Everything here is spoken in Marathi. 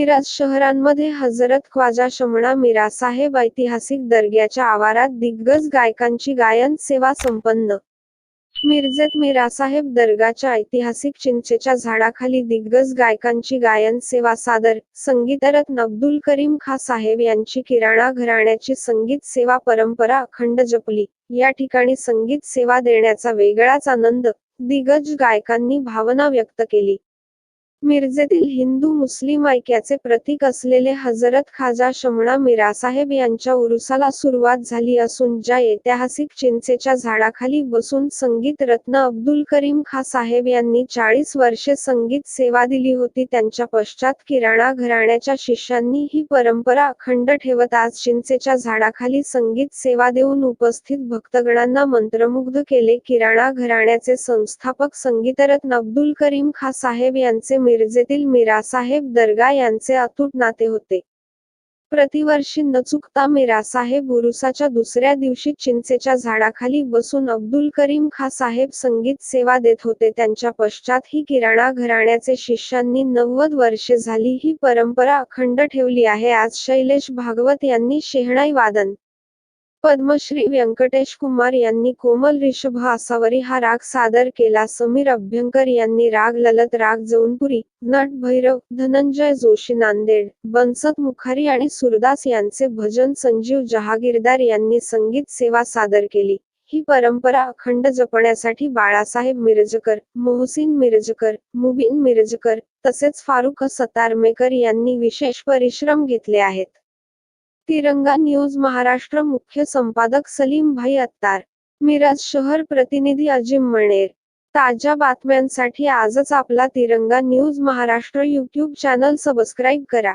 मिराज शहरांमध्ये हजरत ख्वाजा शमणा मिरासाहेब ऐतिहासिक दर्ग्याच्या आवारात दिग्गज गायकांची गायन सेवा संपन्न. मिरजेत मिरासाहेब दर्गाच्या ऐतिहासिक चिंचेच्या झाडाखाली दिग्गज गायकांची गायन सेवा सादर संगीतरत्न अब्दुल करीम खा साहेब यांची किराणा घराण्याची संगीत सेवा परंपरा अखंड जपली. या ठिकाणी संगीत सेवा देण्याचा वेगळाच आनंद दिग्गज गायकांनी भावना व्यक्त केली. मिरजेतील हिंदू मुस्लिम ऐक्याचे प्रतीक असलेले हजरत खाजा शमणा मिरासाहेब यांच्या उरुसाला सुरुवात झाली असून ज्या ऐतिहासिक चिंचेच्या झाडाखाली बसून संगीत रत्न अब्दुल करीम खा साहेब यांनी चाळीस वर्षे संगीत सेवा दिली होती त्यांच्या पश्चात किराणा घराण्याच्या शिष्यांनी ही परंपरा अखंड ठेवत आज चिंचेच्या झाडाखाली संगीत सेवा देऊन उपस्थित भक्तगणांना मंत्रमुग्ध केले. किराणा घराण्याचे संस्थापक संगीतरत्न अब्दुल करीम खा साहेब यांचे मिरजेतील मिरासाहेब दर्गा यांचे अतूट नाते होते. प्रतिवर्षी न चुकता मिरासाहेब उरुसाच्या दुसऱ्या दिवशी चिंचेच्या झाडाखाली बसून अब्दुल करीम खा साहेब संगीत सेवा देत होते. त्यांच्या पश्चात ही किराणा घराण्याचे शिष्यांनी नव्वद वर्षे झाली ही परंपरा अखंड ठेवली आहे. आज शैलेश भागवत यांनी शेहणाई वादन पद्मश्री व्यंकटेश कुमार यांनी कोमल रिषभ आसावरी हा राग सादर केला. समीर अभ्यंकर यांनी राग ललत राग जौनपुरी नट भैरव धनंजय जोशी नांदेड बनसत मुखारी आणि सुरदास यांचे भजन संजीव जहागीरदार यांनी संगीत सेवा सादर केली. ही परंपरा अखंड जपण्यासाठी बाळासाहेब मिरजकर मोहसिन मिरजकर मुबीन मिरजकर तसेच फारुख सतारमेकर यांनी विशेष परिश्रम घेतले आहेत. तिरंगा न्यूज महाराष्ट्र मुख्य संपादक सलीम भाई अत्तार मिरज शहर प्रतिनिधी अजिम मणेर. ताज्या बातम्यांसाठी आजच आपला Tiranga news Maharashtra YouTube channel subscribe करा.